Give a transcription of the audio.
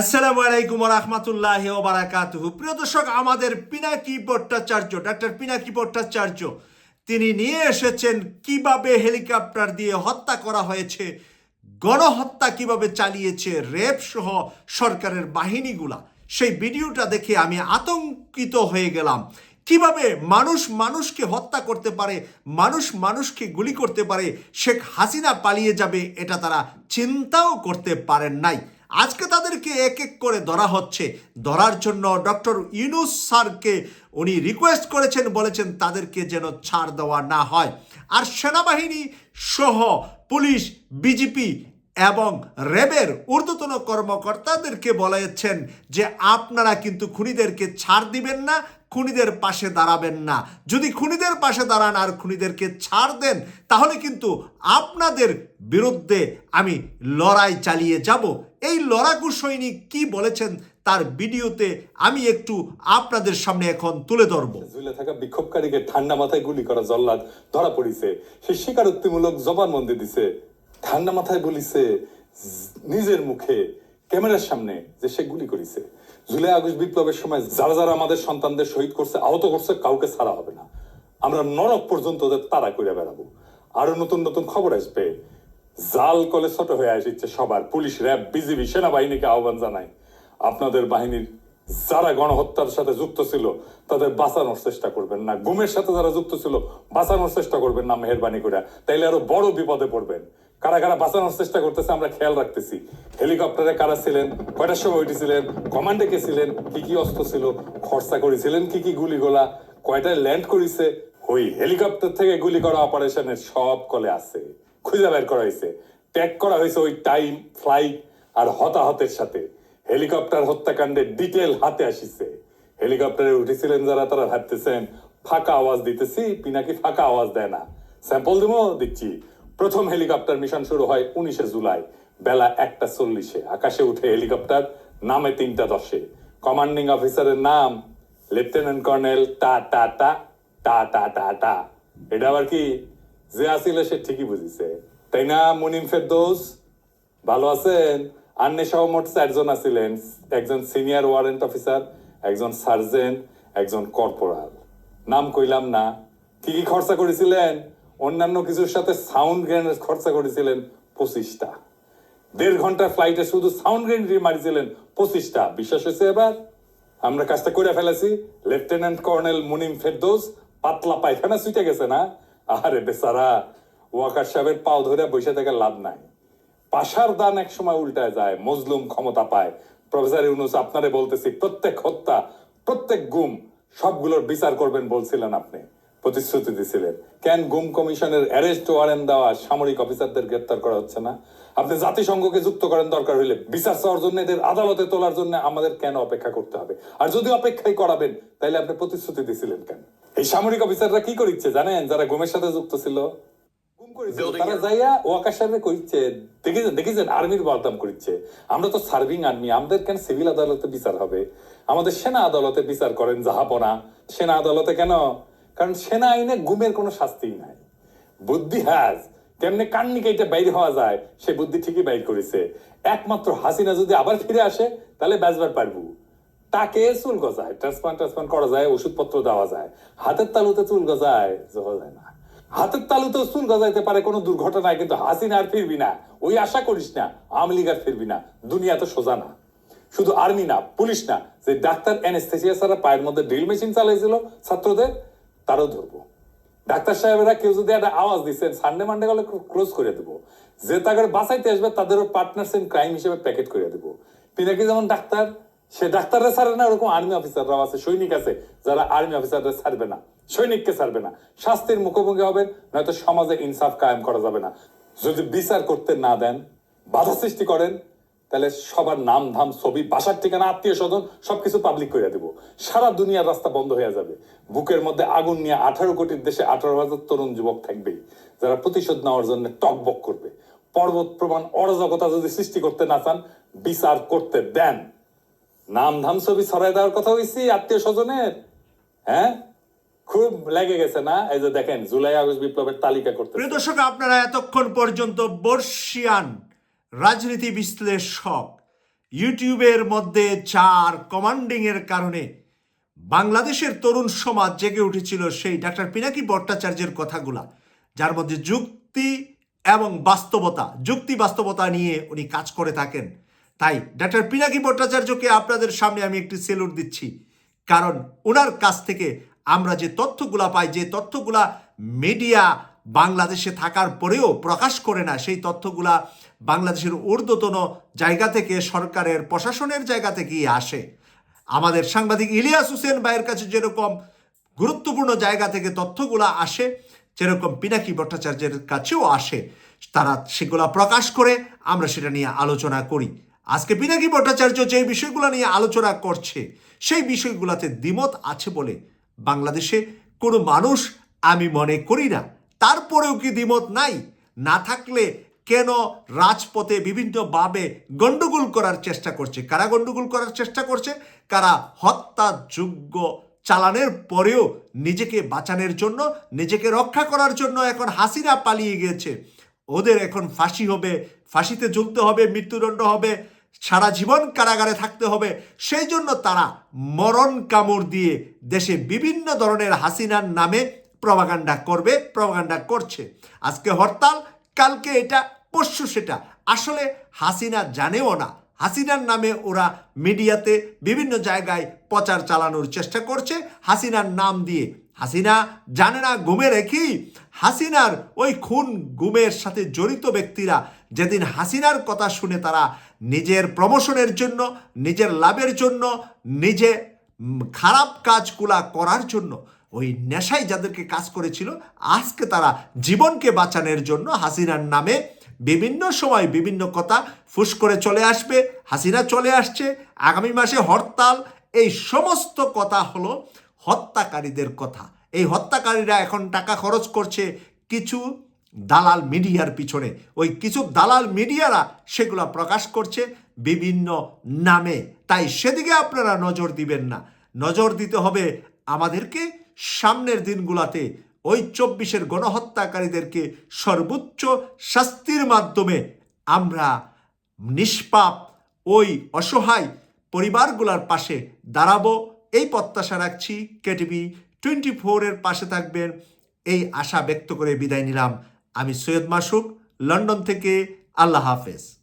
আসসালামু আলাইকুম রহমতুল্লাহ ওবারাকাতুহু প্রিয় দর্শক, আমাদের পিনাকি ভট্টাচার্য, ডাক্তার পিনাকি ভট্টাচার্য, তিনি নিয়ে এসেছেন কীভাবে হেলিকপ্টার দিয়ে হত্যা করা হয়েছে, গণহত্যা কীভাবে চালিয়েছে, রেপ সহ সরকারের বাহিনীগুলা। সেই ভিডিওটা দেখে আমি আতঙ্কিত হয়ে গেলাম। কীভাবে মানুষ মানুষকে হত্যা করতে পারে, মানুষ মানুষকে গুলি করতে পারে, শেখ হাসিনা পালিয়ে যাবে, এটা তারা চিন্তাও করতে পারেন নাই। আজকে তাদেরকে এক এক করে ধরা হচ্ছে। ধরার জন্য ডক্টর ইউনুস স্যারকে উনি রিকোয়েস্ট করেছেন, বলেছেন তাদেরকে যেন ছাড় দেওয়া না হয়। আর সেনাবাহিনী সহ পুলিশ, বিজেপি এবং র্যাবের ঊর্ধ্বতন কর্মকর্তাদেরকে বলেছেন যে আপনারা কিন্তু খুনিদেরকে ছাড় দিবেন না, খুনিদের পাশে দাঁড়াবেন না। যদি খুনিদের পাশে দাঁড়ান আর খুনিদেরকে ছাড় দেন, তাহলে কিন্তু আপনাদের বিরুদ্ধে আমি লড়াই চালিয়ে যাব। এই লড়াকু সৈনিক কি বলেছেন তার ভিডিওতে আমি একটু আপনাদের সামনে এখন তুলে ধরবো। ঝুলে থাকা বিক্ষোভকারীকে ঠান্ডা মাথায় গুলি করা জল্লাদ ধরা পড়িছে। সে স্বীকারোক্তিমূলক জবানবন্দি দিছে। ঠান্ডা মাথায় বলিছে, নিজের মুখে, ক্যামেরার সামনে যে সে গুলি করিছে। জুলাই, আগস্ট বিপ্লবের সময় যারা যারা আমাদের সন্তানদের শহীদ করছে, আহত করছে, কাউকে ছাড়া হবে না। আমরা নরক পর্যন্ত তারা করে বেড়াবো। আরও নতুন নতুন খবর আসবে। জাল কলে ছোট হয়ে আসছে সবার। পুলিশ, র্যাব, বিজিবি, সেনাবাহিনীকে আহ্বান জানায়। আপনাদের বাহিনীর যারা গণহত্যার সাথে যুক্ত ছিল, তাদের বাঁচানোর চেষ্টা করবেন না। গুমের সাথে যারা যুক্ত ছিল, বাঁচানোর চেষ্টা করবেন না মেহরবানি করে। তাইলে আরও বড় বিপদে পড়বেন। কারা কারা বাঁচানোর চেষ্টা করতেছে, আমরা খেয়াল রাখতেছি। হেলিকপ্টারে কারা ছিলেন, কয়টার সময় উঠেছিলেন, কমান্ডে কে ছিলেন, কি কি অস্ত্র ছিল, খরচা করেছিলেন, কি কি গুলিগোলা, কয়টায় ল্যান্ড করেছে, ওই হেলিকপ্টার থেকে গুলি করা অপারেশনের সব কলে আছে। খুঁজে বের করা হয়েছে। ট্যাগ করা হয়েছে ওই টাইম ফ্লাইট আর হতাহতের সাথে। হেলিকপ্টার হত্যাকাণ্ডের ডিটেল হাতে আসিছে। হেলিকপ্টারে উঠেছিলেন যারা, তারা ভাবতেছেন, ফাঁকা আওয়াজ দিতেছি, পিনাকি ফাঁকা আওয়াজ দেয় না। স্যাম্পল দিমো, দিচ্ছি। প্রথম হেলিকপ্টার মিশন শুরু হয় উনিশে জুলাই, বেলা একটা চল্লিশে। আকাশে উঠে হেলিকপ্টার, নামে তিনটা দশে। কমান্ডিং অফিসারের নাম, লেফটেন্যান্ট কর্নেল টা টা টা টা টা টা টা। এটা আবার কি? যে আসিল সে ঠিকই বুঝিছে। তাই না, মুনিম ফেরদৌস? ভালো আছেন? আন্নে সহ মোট চারজন আছিলেন। একজন সিনিয়র ওয়ারেন্ট অফিসার, একজন সার্জেন্ট, একজন কর্পোরাল। নাম কইলাম না। কি কি খরচা করেছিলেন? অন্যান্য কিছুর সাথে সাউন্ড গ্রেনেড খরচা করেছিলেন পঁচিশটা। দেড় ঘণ্টা ফ্লাইটে শুধু সাউন্ড গ্রেনেড মারিছিলেন পঁচিশটা। বিশ্বাস হয়েছে এবার? আমরা কাজটা করে ফেলেছি। লেফটেন্যান্ট কর্নেল মুনিম ফেরদৌস, পাতলা পায়খানা সুইটে গেছে না? আরে বেচারা, ওয়াকার সাহেবের পাও ধরে বসে থেকে লাভ নাই। পাশার দান এক সময় উল্টায় যায়, মজলুম ক্ষমতা পায়। প্রফেসর ইউনুস, আপনারে বলতেছি, প্রত্যেক হত্যা, প্রত্যেক গুম, সবগুলোর বিচার করবেন বলছিলেন আপনি। প্রতিশ্রুতি দিছিলেন। কেন গুম কমিশনের অ্যারেস্ট ওয়ারেন্ট দেওয়া সামরিক অফিসারদের গ্রেপ্তার করা হচ্ছে না? আপনি জাতিসংঘকে যুক্ত করেন দরকার হইলে বিচার চাওয়ার জন্য এদের আদালতে তোলার জন্য আমাদের কেন অপেক্ষা করতে হবে? আর যদি অপেক্ষাই করাবেন তাহলে আপনি প্রতিশ্রুতি দিছিলেন কেন? এই সামরিক অফিসাররা কি করিচ্ছে জানেন? যারা গুমের সাথে যুক্ত ছিল। তারা যাইয়া ওয়াকার সাহেবে কইছে দেখেছেন দেখেছেন আর্মির বদনাম করছে আমরা তো সার্ভিং আর্মি আমাদের কেন সিভিল আদালতে বিচার হবে? আমাদের সেনা আদালতে বিচার করেন জাহাপনা সেনা আদালতে কেন কারণ সেনা আইনে গুমের কোনো শাস্তিই নাই। বুদ্ধি হ্যাজ কেমনে কান্নি কেটে বাইর হওয়া যায়, সে বুদ্ধি ঠিকই বাইর করেছে। একমাত্র হাসিনা যদি আবার ফিরে আসে, তাহলে বাঁচবার পারব। তাকে চুল গজায়, ট্রান্সপ্লান্ট ট্রান্সপ্লান্ট করা যায়, ওষুধপত্র দেওয়া যায়। হাতের তালুতে চুল গজায় যাওয়া যায় না। হাতের তালুতেও চুল গজাইতে পারে কোনো দুর্ঘটনায় কিন্তু হাসিনা আর ফিরবি না। ওই আশা করিস না, আওয়ামী লীগ আর ফিরবি না। দুনিয়া তো সোজা না। শুধু আর্মি না, পুলিশ না। যে ডাক্তার অ্যানেস্থেসিয়া ছাড়া পায়ের মধ্যে ড্রিল মেশিন চালাইছিল ছাত্রদের তারও ধরবো। ডাক্তার সাহেবেরা কেউ যদি একটা আওয়াজ দিচ্ছেন সানডে মানডে গেলে ক্লোজ করে দেবো। যে তাকে বাঁচাইতে আসবে, তাদেরও পার্টনার্স ইন ক্রাইম হিসেবে প্যাকেট করে দেবো। পিনাকি যেমন ডাক্তার, সে ডাক্তাররা ছাড়ে না, ওরকম আর্মি অফিসাররাও আছে, সৈনিক আছে, যারা আর্মি অফিসাররা ছাড়বে না, সৈনিককে ছাড়বে না। শাস্তির মুখোমুখি হবেন নয়তো সমাজে ইনসাফ কায়েম করা যাবে না। যদি বিচার করতে না দেন, বাধা সৃষ্টি করেন তাহলে সবার নাম, ধাম, ছবি, বাসার ঠিকানা, আত্মীয় স্বজন, সবকিছু পাবলিক করে দেব। সারা দুনিয়ার রাস্তা বন্ধ হয়ে যাবে। বুকের মধ্যে আগুন নিয়ে আঠারো কোটির দেশে আঠারো হাজার তরুণ যুবক থাকবেই, যারা প্রতিশোধ নেওয়ার জন্য টকবক করবে। পর্বত প্রমাণ অরাজকতা যদি সৃষ্টি করতে না চান, বিচার করতে দেন। নাম, ধাম, ছবি ছড়াই দেওয়ার কথা হয়েছি আত্মীয় স্বজনের। হ্যাঁ? খুব লেগে গেছে না? এই যে দেখেন, জুলাই, আগস্ট বিপ্লবের তালিকা করতে দর্শক, আপনারা এতক্ষণ পর্যন্ত বর্ষিয়ান রাজনীতি বিশ্লেষক ইউটিউবের মধ্যে চার কমান্ডিং এর কারণে বাংলাদেশের তরুণ সমাজ জেগে উঠেছিল সেই ডাক্তার পিনাকি ভট্টাচার্যের কথাগুলা, যার মধ্যে যুক্তি এবং বাস্তবতা, যুক্তি বাস্তবতা নিয়ে উনি কাজ করে থাকেন। তাই ডাক্তার পিনাকি ভট্টাচার্যকে আপনাদের সামনে আমি একটি সেলুট দিচ্ছি, কারণ ওনার কাছ থেকে আমরা যে তথ্যগুলা পাই, যে তথ্যগুলা মিডিয়া বাংলাদেশে থাকার পরেও প্রকাশ করে না সেই তথ্যগুলা বাংলাদেশের ঊর্ধ্বতন জায়গা থেকে, সরকারের, প্রশাসনের জায়গা থেকেই আসে। আমাদের সাংবাদিক ইলিয়াস হোসেন ভাইয়ের কাছে যেরকম গুরুত্বপূর্ণ জায়গা থেকে তথ্যগুলা আসে, যেরকম পিনাকি ভট্টাচার্যের কাছেও আসে, তারা সেগুলা প্রকাশ করে, আমরা সেটা নিয়ে আলোচনা করি। আজকে পিনাকি ভট্টাচার্য যে বিষয়গুলো নিয়ে আলোচনা করছে, সেই বিষয়গুলোতে দ্বিমত আছে বলে বাংলাদেশে কোনো মানুষ আমি মনে করি না। তারপরেও কি দ্বিমত নাই? না থাকলে কেন রাজপথে বিভিন্নভাবে গন্ডগোল করার চেষ্টা করছে? কারা গন্ডগোল করার চেষ্টা করছে? কারা হত্যাযোগ্য চালানের পরেও নিজেকে বাঁচানোর জন্য, নিজেকে রক্ষা করার জন্য এখন হাসিনা পালিয়ে গিয়েছে। ওদের এখন ফাঁসি হবে, ফাঁসিতে ঝুলতে হবে, মৃত্যুদণ্ড হবে, সারা জীবন কারাগারে থাকতে হবে। সেই জন্য তারা মরণ কামড় দিয়ে দেশে বিভিন্ন ধরনের হাসিনার নামে প্রভাগান্ডা করবে প্রভাগান্ডা করছে। আজকে হরতাল, কালকে এটা, পরশু সেটা। আসলে হাসিনা জানেও না। হাসিনার নামে ওরা মিডিয়াতে বিভিন্ন জায়গায় প্রচার চালানোর চেষ্টা করছে। হাসিনার নাম দিয়ে। হাসিনা জানে না ঘুমে রেখি হাসিনার ওই খুন গুমের সাথে জড়িত ব্যক্তিরা যেদিন হাসিনার কথা শুনে তারা নিজের প্রমোশনের জন্য, নিজের লাভের জন্য, নিজে খারাপ কাজগুলা করার জন্য ওই নেশায় যাদেরকে কাজ করেছিল, আজকে তারা জীবনকে বাঁচানোর জন্য হাসিনার নামে বিভিন্ন সময় বিভিন্ন কথা ফুস করে চলে আসবে, হাসিনা চলে আসছে, আগামী মাসে হরতাল, এই সমস্ত কথা হলো হত্যাকারীদের কথা। এই হত্যাকারীরা এখন টাকা খরচ করছে কিছু দালাল মিডিয়ার পিছনে। ওই কিছু দালাল মিডিয়ারা সেগুলো প্রকাশ করছে বিভিন্ন নামে। তাই সেদিকে আপনারা নজর দিবেন না। নজর দিতে হবে আমাদেরকে সামনের দিনগুলাতে ওই চব্বিশের গণহত্যাকারীদেরকে সর্বোচ্চ শাস্তির মাধ্যমে আমরা নিষ্পাপ, ওই অসহায় পরিবারগুলোর পাশে দাঁড়াবো। এই প্রত্যাশা রাখছি। কেটিভি টোয়েন্টি ফোরের পাশে থাকবেন। এই আশা ব্যক্ত করে বিদায় নিলাম। আমি সৈয়দ মাসুক লন্ডন থেকে। আল্লাহ হাফেজ।